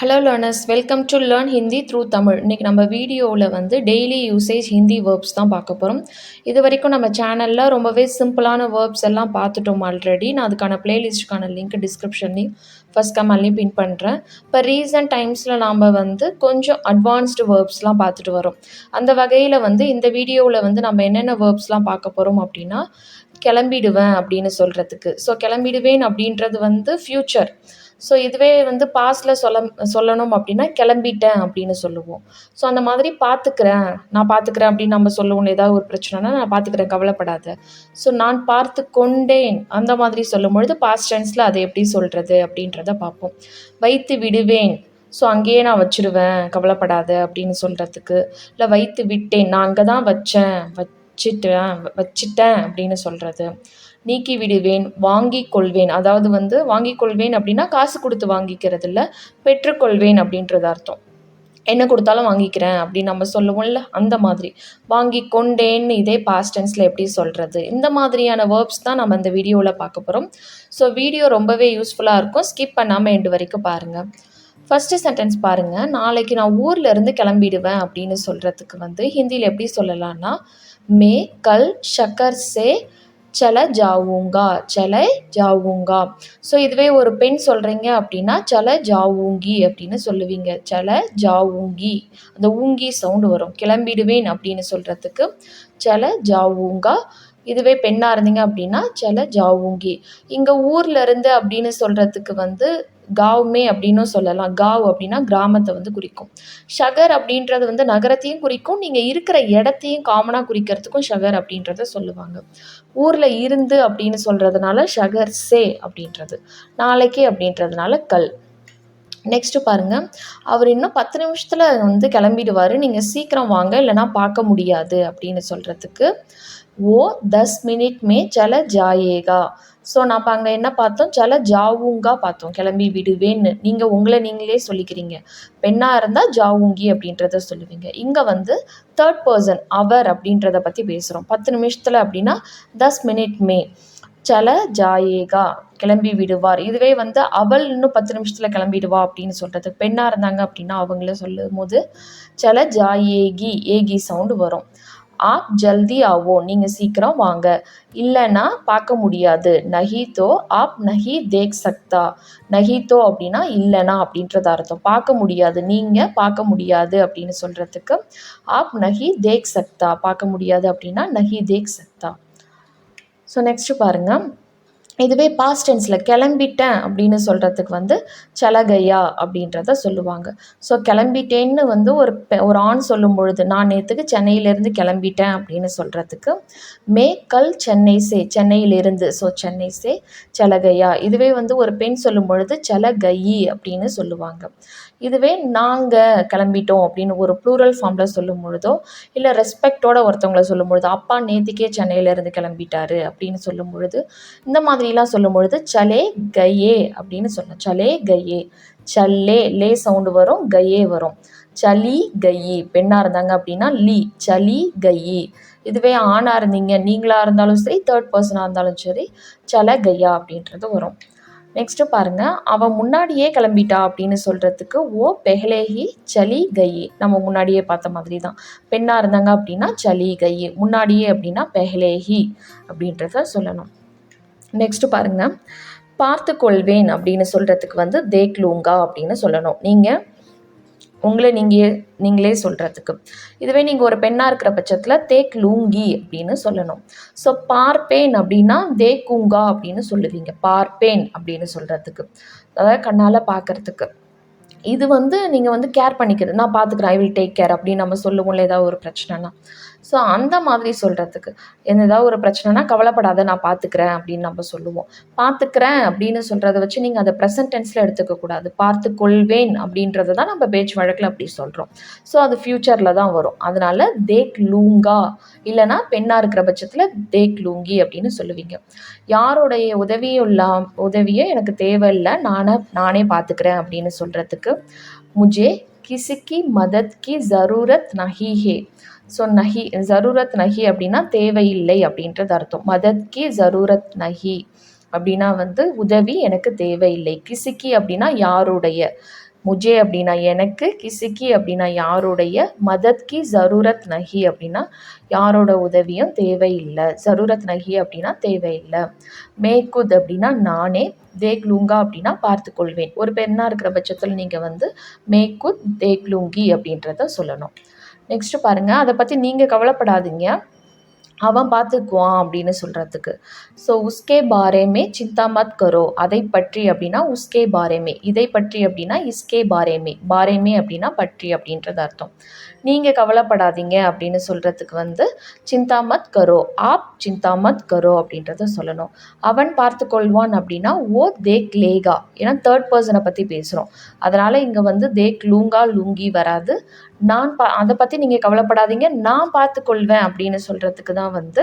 Hello learners welcome to learn Hindi through Tamil இன்றைக்கி நம்ம வீடியோவில் வந்து டெய்லி யூசேஜ் ஹிந்தி வேர்ப்ஸ் தான் பார்க்க போகிறோம் இது வரைக்கும் நம்ம சேனலில் ரொம்பவே சிம்பிளான வேர்ப்ஸ் எல்லாம் பார்த்துட்டோம் ஆல்ரெடி நான் அதுக்கான பிளேலிஸ்ட்டுக்கான லிங்க் டிஸ்கிரிப்ஷன்லேயும் ஃபஸ்ட் கமெண்ட்லேயும் பின் பண்ணுறேன் இப்போ ரீசன்ட் டைம்ஸில் நாம் வந்து கொஞ்சம் அட்வான்ஸ்டு வேர்ப்ஸ்லாம் பார்த்துட்டு வரோம். அந்த வகையில் வந்து இந்த வீடியோவில் வந்து நம்ம என்னென்ன வேர்ப்ஸ்லாம் பார்க்க போகிறோம் அப்படின்னா கிளம்பிடுவேன் அப்படின்னு சொல்கிறதுக்கு ஸோ கிளம்பிடுவேன் அப்படின்றது வந்து ஃப்யூச்சர் ஸோ இதுவே வந்து பாஸ்டில் சொல்ல சொல்லணும் அப்படின்னா கிளம்பிட்டேன் அப்படின்னு சொல்லுவோம். ஸோ அந்த மாதிரி பார்த்துக்கிறேன். நான் பார்த்துக்கிறேன் அப்படின்னு நம்ம சொல்லுவோம். ஏதாவது ஒரு பிரச்சனைனா நான் பார்த்துக்கிறேன். கவலைப்படாத. ஸோ நான் பார்த்து கொண்டேன். அந்த மாதிரி சொல்லும் பொழுது பாஸ்ட் டென்ஸில் அதை எப்படி சொல்கிறது அப்படின்றத பார்ப்போம். வைத்து விடுவேன். ஸோ அங்கேயே நான் வச்சுருவேன். கவலைப்படாத அப்படின்னு சொல்கிறதுக்கு இல்லை வைத்து விட்டேன். நான் அங்கே தான் வச்சேன். வச்சிட்டேன். வச்சிட்டேன் அப்படின்னு சொல்கிறது நீக்கி விடுவேன் வாங்கி கொள்வேன் அதாவது வந்து வாங்கி கொள்வேன் அப்படின்னா காசு கொடுத்து வாங்கிக்கிறது இல்லை பெற்றுக்கொள்வேன் அப்படின்றது அர்த்தம். என்ன கொடுத்தாலும் வாங்கிக்கிறேன் அப்படின்னு நம்ம சொல்லுவோம்ல அந்த மாதிரி. வாங்கி கொண்டேன்னு இதே பாஸ்ட் டென்ஸில் எப்படி சொல்கிறது இந்த மாதிரியான வேர்ப்ஸ் தான் நம்ம இந்த வீடியோவில் பார்க்க போகிறோம் ஸோ வீடியோ ரொம்பவே யூஸ்ஃபுல்லாக இருக்கும். ஸ்கிப் பண்ணாமல் எண்டு வரைக்கும் பாருங்கள் ஃபஸ்ட்டு சென்டென்ஸ் பாருங்கள் நாளைக்கு நான் ஊரில் இருந்து கிளம்பிடுவேன் அப்படின்னு சொல்கிறதுக்கு வந்து ஹிந்தியில் எப்படி சொல்லலாம்னா மே கல் ஷக்கர் சே சல ஜாவூங்கா சல ஜாவூங்கா. ஸோ இதுவே ஒரு பெண் சொல்கிறீங்க அப்படின்னா சல ஜாவூங்கி அப்படின்னு சொல்லுவீங்க. சல ஜாவூங்கி. அந்த ஊங்கி சவுண்டு வரும். கிளம்பிடுவேன் அப்படின்னு சொல்கிறதுக்கு சல ஜாவூங்கா இதுவே பெண்ணாக இருந்தீங்க அப்படின்னா சல ஜாவுங்கி. இங்கே ஊரில் இருந்து அப்படின்னு சொல்கிறதுக்கு வந்து காவ்மே அப்படின்னும் சொல்லலாம். காவ் அப்படின்னா கிராமத்தை வந்து குறிக்கும். ஷகர் அப்படின்றது வந்து நகரத்தையும் குறிக்கும். நீங்கள் இருக்கிற இடத்தையும் காமனாக குறிக்கிறதுக்கும் ஷகர் அப்படின்றத சொல்லுவாங்க. ஊரில் இருந்து அப்படின்னு சொல்கிறதுனால ஷகர் சே அப்படின்றது. நாளைக்கு அப்படின்றதுனால கல். நெக்ஸ்ட்டு பாருங்கள் அவர் இன்னும் பத்து நிமிஷத்தில் வந்து கிளம்பிடுவார். நீங்கள் சீக்கிரம் வாங்க இல்லைனா பார்க்க முடியாது அப்படின்னு சொல்கிறதுக்கு ஓ தஸ் மினிட் மே ஜல ஜாயேகா. ஸோ நான் அப்போ அங்கே என்ன பார்த்தோம்? ஜல ஜாவுங்கா பார்த்தோம். கிளம்பி விடுவேன்னு. நீங்கள் உங்களை நீங்களே சொல்லிக்கிறீங்க. பெண்ணாக இருந்தால் ஜாவுங்கி அப்படின்றத சொல்லுவீங்க. இங்கே வந்து தேர்ட் பர்சன் அவர் அப்படின்றத பற்றி பேசுகிறோம் பத்து நிமிஷத்தில் அப்படின்னா தஸ் மினிட் மே சல ஜாயேகா. கிளம்பி விடுவார். இதுவே வந்து அவள் இன்னும் பத்து நிமிஷத்தில் கிளம்பிடுவா அப்படின்னு சொல்கிறது பெண்ணாக இருந்தாங்க அப்படின்னா அவங்கள சொல்லும் போது சல ஜாயேகி ஏகி சவுண்டு வரும். ஆப் ஜல்தி ஆவோ நீங்கள் சீக்கிரம் வாங்க. இல்லைன்னா பார்க்க முடியாது. நஹீதோ ஆப் நஹி தேக் சக்தா. நஹி அப்படின்னா இல்லைனா அப்படின்றது அர்த்தம். பார்க்க முடியாது. நீங்கள் பார்க்க முடியாது அப்படின்னு சொல்கிறதுக்கு ஆப் நஹி தேக் சக்தா. பார்க்க முடியாது அப்படின்னா நஹி தேக் சக்தா. ஸோ நெக்ஸ்ட்டு பாருங்கள் இதுவே பாஸ்ட் டென்ஸில் கிளம்பிட்டேன் அப்படின்னு சொல்கிறதுக்கு வந்து சலகையா அப்படின்றத சொல்லுவாங்க. ஸோ கிளம்பிட்டேன்னு வந்து ஒரு ஒரு ஆண் சொல்லும் பொழுது நான் நேற்றுக்கு சென்னையிலேருந்து கிளம்பிட்டேன் அப்படின்னு சொல்கிறதுக்கு மே கல் சென்னை சே சென்னையிலேருந்து ஸோ சென்னை சே சலகையா. இதுவே வந்து ஒரு பெண் சொல்லும் பொழுது சலகையி அப்படின்னு சொல்லுவாங்க. இதுவே நாங்கள் கிளம்பிட்டோம் அப்படின்னு ஒரு ப்ளூரல் ஃபார்மில் சொல்லும் பொழுதோ இல்லை ரெஸ்பெக்டோட ஒருத்தவங்களை சொல்லும் பொழுது அப்பா நேற்றுக்கே சென்னையிலேருந்து கிளம்பிட்டாரு அப்படின்னு சொல்லும் பொழுது இந்த மாதிரிலாம் சொல்லும் பொழுது சலே கையே அப்படின்னு சொல்லணும் சலே கையே. சல்லே லே சவுண்டு வரும் கையே வரும். சலி கையி. பெண்ணாக இருந்தாங்க அப்படின்னா லி. சலி கையி. இதுவே ஆணாக இருந்தீங்க நீங்களாக இருந்தாலும் சரி தேர்ட் பர்சனாக இருந்தாலும் சரி சல கையா அப்படின்றது வரும். நெக்ஸ்ட்டு பாருங்கள் அவன் முன்னாடியே கிளம்பிட்டா அப்படின்னு சொல்கிறதுக்கு ஓ பெஹலேஹி சலி கையே நம்ம முன்னாடியே பார்த்த மாதிரி தான் பெண்ணாக இருந்தாங்க அப்படின்னா சலி கையே முன்னாடியே அப்படின்னா பெஹலேஹி அப்படின்றத சொல்லணும். நெக்ஸ்ட்டு பாருங்கள் பார்த்து கொள்வேன் அப்படின்னு சொல்கிறதுக்கு வந்து தேக்லூங்கா அப்படின்னு சொல்லணும். நீங்கள் உங்களை நீங்கள் நீங்களே சொல்கிறதுக்கு இதுவே நீங்கள் ஒரு பெண்ணாக இருக்கிற பட்சத்தில் தேக் லூங்கி அப்படின்னு சொல்லணும். ஸோ பார்ப்பேன் அப்படின்னா தே கூங்கா அப்படின்னு சொல்லுவீங்க. பார்ப்பேன் அப்படின்னு சொல்கிறதுக்கு அதாவது கண்ணால் பார்க்குறதுக்கு. இது வந்து நீங்கள் வந்து கேர் பண்ணிக்கிறது. நான் பார்த்துக்குறேன். ஐ வில் டேக் கேர் அப்படின்னு நம்ம சொல்லுவோம்ல ஏதாவது ஒரு பிரச்சனைனா ஸோ அந்த மாதிரி சொல்கிறதுக்கு என்ன ஏதாவது ஒரு பிரச்சனைனா கவலைப்படாத நான் பார்த்துக்கிறேன் அப்படின்னு நம்ம சொல்லுவோம். பார்த்துக்கிறேன் அப்படின்னு சொல்கிறத வச்சு நீங்கள் அதை ப்ரெசன்ட் டென்ஸில் எடுத்துக்கக்கூடாது பார்த்து கொள்வேன் அப்படின்றத தான் நம்ம பேச்சு வழக்கில் அப்படி சொல்கிறோம் ஸோ அது ஃப்யூச்சரில் தான் வரும். அதனால் தேக் லூங்கா இல்லைனா பெண்ணாக இருக்கிற பட்சத்தில் தேக் லூங்கி அப்படின்னு சொல்லுவீங்க. யாருடைய உதவியும் இல்லாம் உதவியே எனக்கு தேவையில்லை. நானே நானே பார்த்துக்கிறேன் அப்படின்னு சொல்கிறதுக்கு முஜே கிசிக்கி மதத் கி ஜரூரத் நஹி ஹே ஸோ நஹி ஜரூரத் நஹி அப்படின்னா தேவையில்லை அப்படின்றது அர்த்தம். மதத்கி ஜரூரத் நஹி அப்படின்னா வந்து உதவி எனக்கு தேவையில்லை. கிசிக்கி அப்படின்னா யாருடைய? முஜே அப்படின்னா எனக்கு கிசுக்கி அப்படின்னா யாருடைய மதத் ஜரூரத் நகி அப்படின்னா யாரோட உதவியும் தேவையில்லை. ஜரூரத் நகி அப்படின்னா தேவையில்லை. மேக்குத் அப்படின்னா நானே தேக்லூங்கா அப்படின்னா பார்த்துக்கொள்வேன். ஒரு பெண்ணாக இருக்கிற பட்சத்தில் நீங்கள் வந்து மேக்குத் தேக்லூங்கி அப்படின்றத சொல்லணும். நெக்ஸ்ட்டு பாருங்கள் அதை பற்றி நீங்கள் கவலைப்படாதீங்க. அவன் பார்த்துக்குவான் அப்படின்னு சொல்கிறதுக்கு ஸோ உஸ்கே பாரேமே சிந்தாமத் கரோ. அதை பற்றி அப்படின்னா உஸ்கே பாரேமே. இதை பற்றி அப்படின்னா இஸ்கே பாரேமே. பாரேமே அப்படின்னா பற்றி அப்படின்றது அர்த்தம். நீங்கள் கவலைப்படாதீங்க அப்படின்னு சொல்கிறதுக்கு வந்து சிந்தா மத் கரோ ஆப் சிந்தா மத் கரோ அப்படின்றத சொல்லணும். அவன் பார்த்து கொள்வான் அப்படின்னா ஓ தேக் லேகா ஏன்னா தேர்ட் பர்சனை பற்றி பேசுகிறோம் அதனால் இங்கே வந்து தேக் லூங்கா லூங்கி வராது. நான் பா அதை பற்றி நீங்கள் கவலைப்படாதீங்க. நான் பார்த்துக்கொள்வேன் அப்படின்னு சொல்கிறதுக்கு தான் வந்து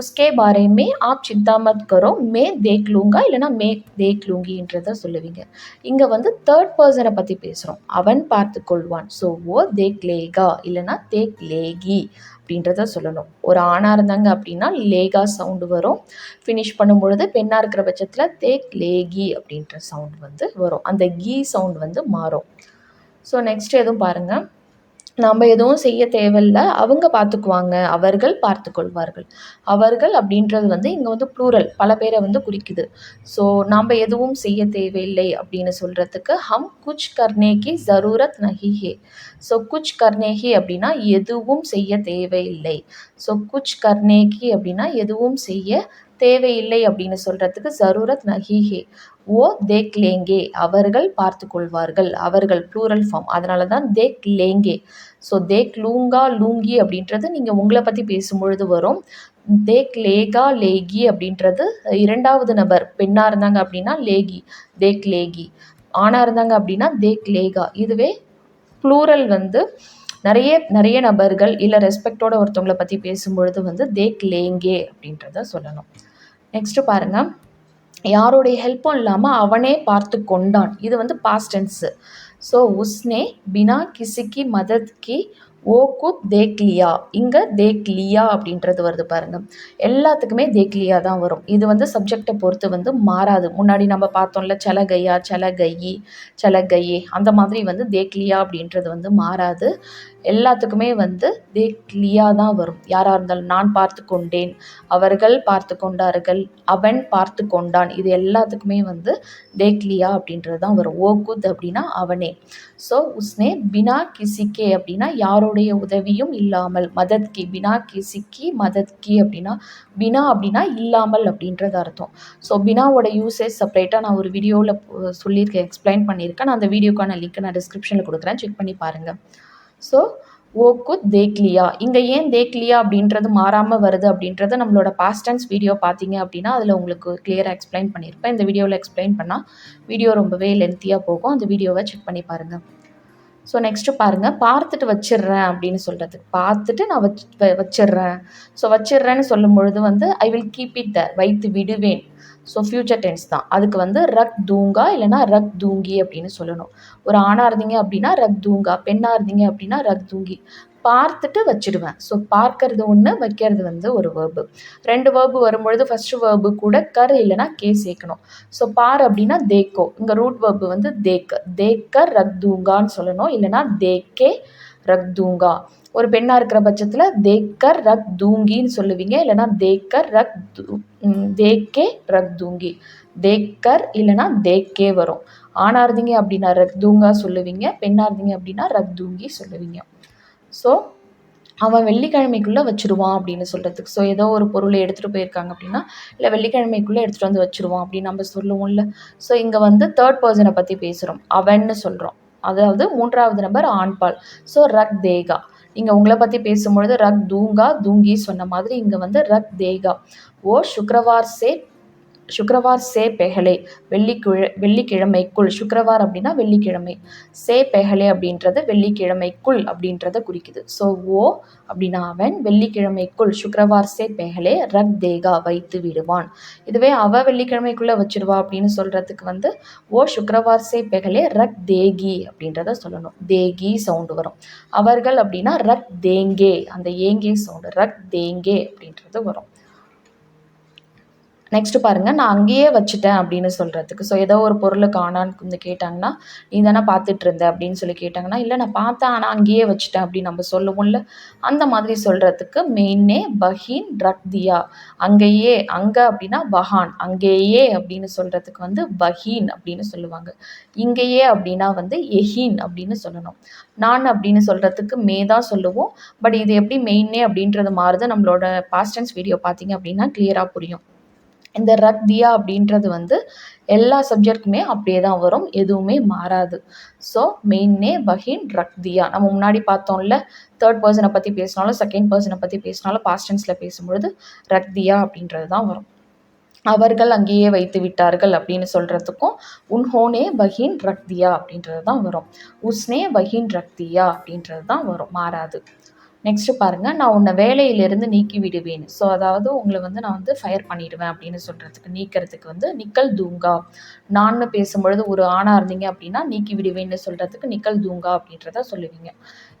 உஸ்கே பாரேமே ஆப் சிந்தா மத் கரோ மே தேக் லூங்கா இல்லைனா மே தேக் லூங்கின்றத சொல்லுவீங்க. இங்கே வந்து தேர்ட் பர்சனை பற்றி பேசுகிறோம் அவன் பார்த்து கொள்வான் ஸோ ஓ தேக் லேகா இல்லைன்னா தேக் லேகி அப்படின்றத சொல்லணும். ஒரு ஆணாக இருந்தாங்க அப்படின்னா லேகா சவுண்டு வரும். ஃபினிஷ் பண்ணும் பொழுது பெண்ணாக இருக்கிற பட்சத்தில் தேக் லேகி அப்படின்ற சவுண்ட் வந்து வரும். அந்த கீ சவுண்ட் வந்து மாறும். ஸோ நெக்ஸ்ட் எதுவும் பாருங்கள் நாம் எதுவும் செய்ய தேவையில்ல. அவங்க பார்த்துக்குவாங்க. அவர்கள் பார்த்து கொள்வார்கள். அவர்கள் அப்படின்றது வந்து இங்கே வந்து ப்ளூரல் பல பேரை வந்து குறிக்குது. ஸோ நாம் எதுவும் செய்ய தேவையில்லை அப்படின்னு சொல்கிறதுக்கு ஹம் குச் கர்னேகி ஜரூரத் நஹிஹே ஸோ குச் கர்னேகி அப்படின்னா எதுவும் செய்ய தேவையில்லை. ஸோ குச் கர்னேகி அப்படின்னா எதுவும் செய்ய தேவையில்லை அப்படின்னு சொல்கிறதுக்கு ஜரூரத் நஹிஹே. ஓ தேக் லேங்கே அவர்கள் பார்த்து கொள்வார்கள் அவர்கள் ப்ளூரல் ஃபார்ம் அதனால தான் தேக் லேங்கே ஸோ தேக் லூங்கா லூங்கி அப்படின்றது நீங்கள் உங்களை பற்றி பேசும்பொழுது வரும். தேக் லேகா லேகி அப்படின்றது இரண்டாவது நபர். பெண்ணாக இருந்தாங்க அப்படின்னா லேகி தேக் லேகி. ஆணாக இருந்தாங்க அப்படின்னா தேக் லேகா. இதுவே ப்ளூரல் வந்து நிறைய நிறைய நபர்கள் இல்லை ரெஸ்பெக்டோட ஒருத்தவங்களை பற்றி பேசும்பொழுது வந்து தேக் லேங்கே அப்படின்றத சொல்லணும். நெக்ஸ்ட்டு பாருங்கள் யாருடைய ஹெல்ப்பும் இல்லாமல் அவனே பார்த்து கொண்டான். இது வந்து பாஸ்ட் டென்ஸு ஸோ உஸ்னே பினா கிசிக்கி மதத் கி ஓ குத் இங்கே தேக்லியா அப்படின்றது வருது பாருங்கள் எல்லாத்துக்குமே தேக்லியா தான் வரும். இது வந்து சப்ஜெக்டை பொறுத்து வந்து மாறாது. முன்னாடி நம்ம பார்த்தோம்ல சலகையா சலகையி சல கையி சல அந்த மாதிரி வந்து தேக்லியா அப்படின்றது வந்து மாறாது. எல்லாத்துக்குமே வந்து தேக்லியா தான் வரும். யாராக இருந்தாலும் நான் பார்த்து கொண்டேன் அவர்கள் பார்த்து கொண்டார்கள் அவன் பார்த்து கொண்டான். இது எல்லாத்துக்குமே வந்து தேக்லியா அப்படின்றது தான் வரும். ஓ குத் அப்படின்னா அவனே. ஸோ உஸ்னே பினா கிசிக்கே அப்படின்னா யாருடைய உதவியும் இல்லாமல் மதத் கி பினா மதத்கி மதத் அப்படின்னா பினா அப்படின்னா இல்லாமல் அப்படின்றது அர்த்தம். ஸோ பினாவோட யூசேஜ் செப்பரேட்டாக நான் ஒரு வீடியோவில் சொல்லியிருக்கேன் எக்ஸ்பிளைன் பண்ணியிருக்கேன். நான் அந்த வீடியோக்கான லிங்க் நான் டிஸ்கிரிப்ஷனில் கொடுக்குறேன். செக் பண்ணி பாருங்கள் ஸோ ஓ தேக்லியா இங்கே ஏன் தேக்லியா அப்படின்றது மாறாமல் வருது அப்படின்றத நம்மளோட பாஸ்ட் டென்ஸ் வீடியோ பார்த்தீங்க அப்படின்னா அதில் உங்களுக்கு கிளியராக எக்ஸ்பிளைன் பண்ணியிருப்பேன். இந்த வீடியோவில் எக்ஸ்பிளைன் பண்ணால் வீடியோ ரொம்பவே லென்த்தியாக போகும். அந்த வீடியோவை செக் பண்ணி பாருங்கள் ஸோ நெக்ஸ்ட்டு பாருங்கள் பார்த்துட்டு வச்சிடுறேன் அப்படின்னு சொல்கிறது பார்த்துட்டு நான் வச் வ- வச்சிடுறேன் ஸோ வச்சிடுறேன்னு சொல்லும் பொழுது வந்து I will keep it the வைத்து விடுவேன். ஸோ ஃப்யூச்சர் டென்ஸ் தான். அதுக்கு வந்து ரக் தூங்கா இல்லைனா ரக் தூங்கி அப்படின்னு சொல்லணும். ஒரு ஆணாக இருந்தீங்க அப்படின்னா ரக் தூங்கா பெண்ணாக இருந்தீங்க அப்படின்னா ரக் தூங்கி. பார்த்துட்டு வச்சிடுவேன். ஸோ பார்க்கறது ஒன்று வைக்கிறது வந்து ஒரு வேர்பு ரெண்டு வேர்பு வரும்பொழுது ஃபஸ்ட்டு வேர்பு கூட கர் இல்லைனா கே சேர்க்கணும். ஸோ பார் அப்படின்னா தேக்கோ. இங்கே ரூட் வேர்பு வந்து தேக்க. தேக்க ரக் தூங்கான்னு சொல்லணும். இல்லைனா தேக்கே ரக் தூங்கா. ஒரு பெண்ணாக இருக்கிற பட்சத்தில் தேக்கர் ரக் தூங்கின்னு சொல்லுவீங்க. இல்லைனா தேக்கர் ரக் தூ தேக்கே ரக் தூங்கி. தேக்கர் இல்லைனா தேக்கே வரும். ஆணாக இருந்தீங்க அப்படின்னா ரக் தூங்கா சொல்லுவீங்க. பெண்ணாக இருந்தீங்க அப்படின்னா ரக் தூங்கி சொல்லுவீங்க. ஸோ அவன் வெள்ளிக்கிழமைக்குள்ளே வச்சுருவான் அப்படின்னு சொல்கிறதுக்கு ஸோ ஏதோ ஒரு பொருளை எடுத்துகிட்டு போயிருக்காங்க அப்படின்னா இல்லை வெள்ளிக்கிழமைக்குள்ளே எடுத்துகிட்டு வந்து வச்சுருவான் அப்படின்னு நம்ம சொல்லுவோம்ல. ஸோ இங்கே வந்து தேர்ட் பர்சனை பற்றி பேசுகிறோம் அவன்னு சொல்கிறோம் அதாவது மூன்றாவது நபர் ஆண்பால். ஸோ ரக் தேகா. இங்கே உங்களை பற்றி பேசும்பொழுது ரக் தூங்கா தூங்கி சொன்ன மாதிரி இங்கே வந்து ரக் தேகா. ஓ சுக்ரவார் சே சுக்ரவார் சே பெஹலே வெள்ளிக்கிழ வெள்ளிக்கிழமைக்குள். சுக்ரவார் அப்படின்னா வெள்ளிக்கிழமை. சே பெஹலே அப்படின்றது வெள்ளிக்கிழமைக்குள் அப்படின்றத குறிக்குது. ஸோ ஓ அப்படின்னா அவன் வெள்ளிக்கிழமைக்குள். சுக்ரவார் சே பெஹலே ரக் தேகா வைத்து விடுவான். இதுவே அவ வெள்ளிக்கிழமைக்குள்ளே வச்சிருவா அப்படின்னு சொல்கிறதுக்கு வந்து ஓ சுக்ரவார் சே பெஹலே ரக் தேகி அப்படின்றத சொல்லணும். தேகி சவுண்டு வரும். அவர்கள் அப்படின்னா ரக் தேங்கே. அந்த ஏங்கே சவுண்டு ரக் தேங்கே அப்படின்றது வரும். நெக்ஸ்ட் பாருங்க நான் அங்கேயே வச்சுட்டேன் அப்படின்னு சொல்கிறதுக்கு ஸோ ஏதோ ஒரு பொருளை காணான்னு வந்து கேட்டாங்கன்னா நீ தானே பார்த்துட்டு இருந்த? அப்படின்னு சொல்லி கேட்டாங்கன்னா இல்லை நான் பார்த்தேன் ஆனால் அங்கேயே வச்சுட்டேன் அப்படின்னு நம்ம சொல்லுவோம்ல. அந்த மாதிரி சொல்கிறதுக்கு மெயினே பஹீன் ரக்தியா. அங்கேயே அங்கே அப்படின்னா பஹான் அங்கேயே அப்படின்னு சொல்கிறதுக்கு வந்து பஹீன் அப்படின்னு சொல்லுவாங்க. இங்கேயே அப்படின்னா வந்து எஹீன் அப்படின்னு சொல்லணும். நான் அப்படின்னு சொல்கிறதுக்கு மே தான் சொல்லுவோம். பட் இது எப்படி மெயினே அப்படின்றது மாறுது. நம்மளோட பாஸ்டன்ஸ் வீடியோ பார்த்தீங்க அப்படின்னா கிளியராக புரியும். இந்த ரக்தியா அப்படின்றது வந்து எல்லா சப்ஜெக்ட்டுக்குமே அப்படியே தான் வரும். எதுவுமே மாறாது. ஸோ மெயின்னே பஹின் ரக் தியா நம்ம முன்னாடி பார்த்தோம்ல தேர்ட் பர்சனை பற்றி பேசினாலும் செகண்ட் பர்சனை பற்றி பேசினாலும் பாஸ்டன்ஸில் பேசும்பொழுது ரக் தியா அப்படின்றது தான் வரும். அவர்கள் அங்கேயே வைத்து விட்டார்கள் அப்படின்னு சொல்கிறதுக்கும் உன்ஹோனே பஹின் ரக்தியா அப்படின்றது தான் வரும். உஸ்னே பஹின் ரக்தியா அப்படின்றது தான் வரும். மாறாது. நெக்ஸ்ட்டு பாருங்கள் நான் உன்னை வேலையிலிருந்து நீக்கி விடுவேன். ஸோ அதாவது உங்களை வந்து நான் வந்து ஃபயர் பண்ணிடுவேன் அப்படின்னு சொல்கிறதுக்கு நீக்கிறதுக்கு வந்து நிக்கல் தூங்கா. நான்னு பேசும்பொழுது ஒரு ஆணாக இருந்தீங்க அப்படின்னா நீக்கி விடுவேன்னு சொல்கிறதுக்கு நிக்கல் தூங்கா அப்படின்றத சொல்லுவீங்க.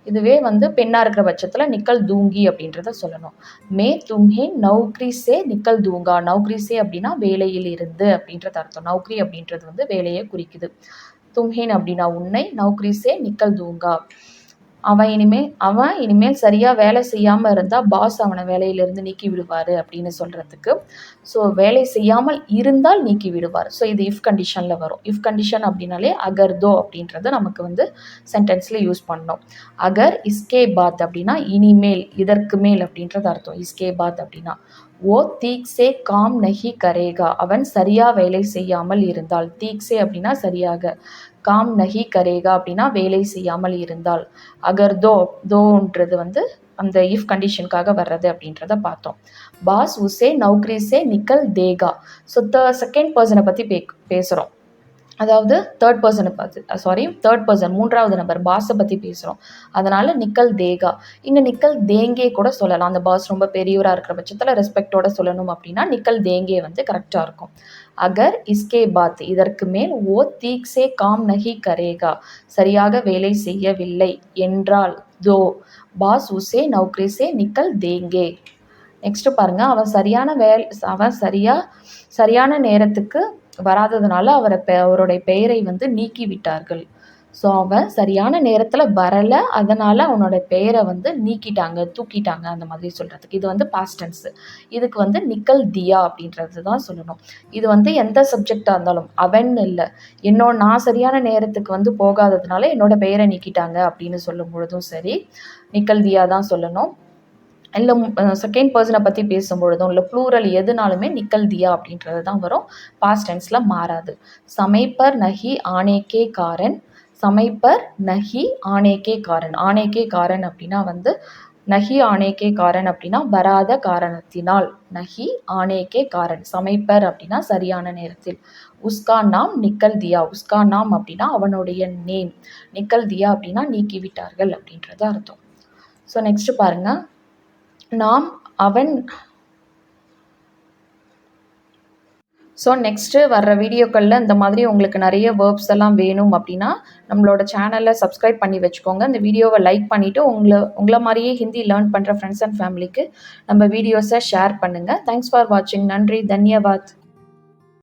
இதுவே வந்து பெண்ணாக இருக்கிற பட்சத்தில் நிக்கல் தூங்கி அப்படின்றத சொல்லணும். மே தும்ஹே நௌக்ரிசே நிக்கல் தூங்கா. நௌக்ரிசே அப்படின்னா வேலையில் இருந்து அப்படின்றது அர்த்தம். நௌக்ரி அப்படின்றது வந்து வேலையை குறிக்குது. தும்ஹேன் அப்படின்னா உன்னை நௌக்ரிசே நிக்கல் தூங்கா. அவன் இனிமேல் அவன் இனிமேல் சரியாக வேலை செய்யாமல் இருந்தால் பாஸ் அவனை வேலையிலிருந்து நீக்கி விடுவார் அப்படின்னு சொல்கிறதுக்கு ஸோ வேலை செய்யாமல் இருந்தால் நீக்கி விடுவார். ஸோ இது இஃப் கண்டிஷனில் வரும். இஃப் கண்டிஷன் அப்படின்னாலே அகர்தோ அப்படின்றத நமக்கு வந்து சென்டென்ஸில் யூஸ் பண்ணோம். அகர் இஸ்கே பாத் அப்படின்னா இனிமேல் இதற்கு மேல் அப்படின்றது அர்த்தம். இஸ்கே பாத் அப்படின்னா ஓ தீக்ஸே காம் நஹி கரேகா. அவன் சரியாக வேலை செய்யாமல் இருந்தால். தீக்ஸே அப்படின்னா சரியாக காம் நஹி கரேகா அப்படின்னா வேலை செய்யாமல் இருந்தால். அகர் தோ தோன்றது வந்து அந்த இஃப் கண்டிஷனுக்காக வர்றது அப்படின்றத பார்த்தோம். பாஸ் உசே நௌக்ரிசே நிக்கல் தேகா. ஸோ த செகண்ட் பர்சனை பற்றி பே பேசுகிறோம் அதாவது தேர்ட் பர்சனை பார்த்து சாரி தேர்ட் பர்சன் மூன்றாவது நபர் பாஸை பற்றி பேசுகிறோம் அதனால் நிக்கல் தேகா. இங்கே நிக்கல் தேங்கே கூட சொல்லலாம். அந்த பாஸ் ரொம்ப பெரியவராக இருக்கிற பட்சத்தில் ரெஸ்பெக்டோட சொல்லணும் அப்படின்னா நிக்கல் தேங்கே வந்து கரெக்டாக இருக்கும். அகர் இஸ்கே பாத் இதற்கு மேல் ஓ தீக்ஸே காம் நகி கரேகா. சரியாக வேலை செய்யவில்லை என்றால் தோ. பாஸ் உசே நௌக்ரிசே நிக்கல் தேங்கே. நெக்ஸ்ட்டு பாருங்கள் அவன் சரியான வேல் அவன் சரியாக சரியான நேரத்துக்கு வராததுனால அவரை பெ அவருடைய பெயரை வந்து நீக்கி விட்டார்கள் ஸோ அவன் சரியான நேரத்தில் வரலை. அதனால் அவனோட பெயரை வந்து நீக்கிட்டாங்க தூக்கிட்டாங்க அந்த மாதிரி சொல்கிறதுக்கு இது வந்து பாஸ்டன்ஸு இதுக்கு வந்து நிக்கல் தியா அப்படின்றது தான் சொல்லணும். இது வந்து எந்த சப்ஜெக்டாக இருந்தாலும் அவன் இல்லை. என்னோட நான் சரியான நேரத்துக்கு வந்து போகாததுனால என்னோட பெயரை நீக்கிட்டாங்க அப்படின்னு சொல்லும் பொழுதும் சரி நிக்கல் தியா தான் சொல்லணும். இல்லை செகண்ட் பர்சனை பற்றி பேசும்பொழுதும் இல்லை ப்ளூரல் எதுனாலுமே நிக்கல் தியா அப்படின்றது தான் வரும். பாஸ்ட் டென்ஸில் மாறாது. சமைப்பர் நகி ஆனேக்கே காரன். சமைப்பர் நகி ஆனேக்கே காரன். ஆனேக்கே காரன் அப்படின்னா வந்து நகி ஆனேக்கே காரன் அப்படின்னா வராத காரணத்தினால். நகி ஆனேக்கே காரன். சமைப்பர் அப்படின்னா சரியான நேரத்தில். உஸ்கா நாம் நிக்கல் தியா. உஸ்கா நாம் அப்படின்னா அவனுடைய நேம் நிக்கல் தியா அப்படின்னா நீக்கிவிட்டார்கள் அப்படின்றது அர்த்தம். ஸோ நெக்ஸ்ட் பாருங்கள் நாம் அவன் ஸோ நெக்ஸ்ட்டு வர்ற வீடியோக்களில் இந்த மாதிரி உங்களுக்கு நிறைய வேர்ப்ஸ் எல்லாம் வேணும் அப்படின்னா நம்மளோட சேனலை சப்ஸ்கிரைப் பண்ணி வச்சுக்கோங்க. இந்த வீடியோவை லைக் பண்ணிவிட்டு உங்களை உங்களை மாதிரியே ஹிந்தி லேர்ன் பண்ணுற ஃப்ரெண்ட்ஸ் அண்ட் ஃபேமிலிக்கு நம்ம வீடியோஸை ஷேர் பண்ணுங்கள் தேங்க்ஸ் ஃபார் வாட்சிங் நன்றி. தன்யவாத்.